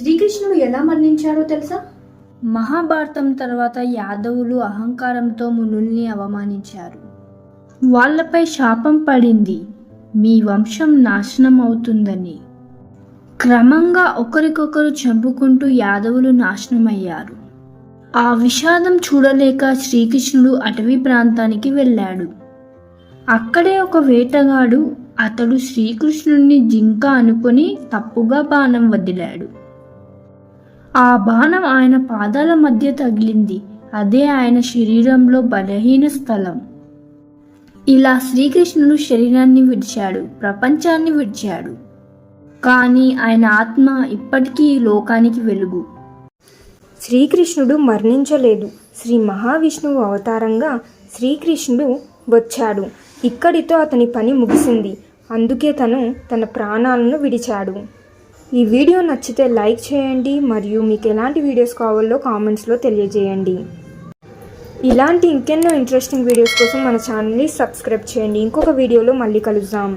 శ్రీకృష్ణుడు ఎలా మరణించాడో తెలుసా? మహాభారతం తర్వాత యాదవులు అహంకారంతో మునుల్ని అవమానించారు. వాళ్ళపై శాపం పడింది. మీ వంశం నాశనం అవుతుందని. క్రమంగా ఒకరికొకరు చంపుకుంటూ యాదవులు నాశనమయ్యారు. ఆ విషాదం చూడలేక శ్రీకృష్ణుడు అటవీ ప్రాంతానికి వెళ్ళాడు. అక్కడే ఒక వేటగాడు అతడు శ్రీకృష్ణుడిని జింక అనుకుని తప్పుగా బాణం వదిలాడు. ఆ బాణం ఆయన పాదాల మధ్య తగిలింది. అదే ఆయన శరీరంలో బలహీన స్థలం. ఇలా శ్రీకృష్ణుడు శరీరాన్ని విడిచాడు ప్రపంచాన్ని విడిచాడు. కానీ ఆయన ఆత్మ ఇప్పటికీ లోకానికి వెలుగు. శ్రీకృష్ణుడు మరణించలేదు. శ్రీ మహావిష్ణువు అవతారంగా శ్రీకృష్ణుడు వచ్చాడు. ఇక్కడితో అతని పని ముగిసింది. అందుకే తను తన ప్రాణాలను విడిచాడు. ఈ వీడియో నచ్చితే లైక్ చేయండి మరియు మీకు ఎలాంటి వీడియోస్ కావాలో కామెంట్స్లో తెలియజేయండి. ఇలాంటి ఇంకెన్నో ఇంట్రెస్టింగ్ వీడియోస్ కోసం మన ఛానల్ని సబ్స్క్రైబ్ చేయండి. ఇంకొక వీడియోలో మళ్ళీ కలుద్దాం.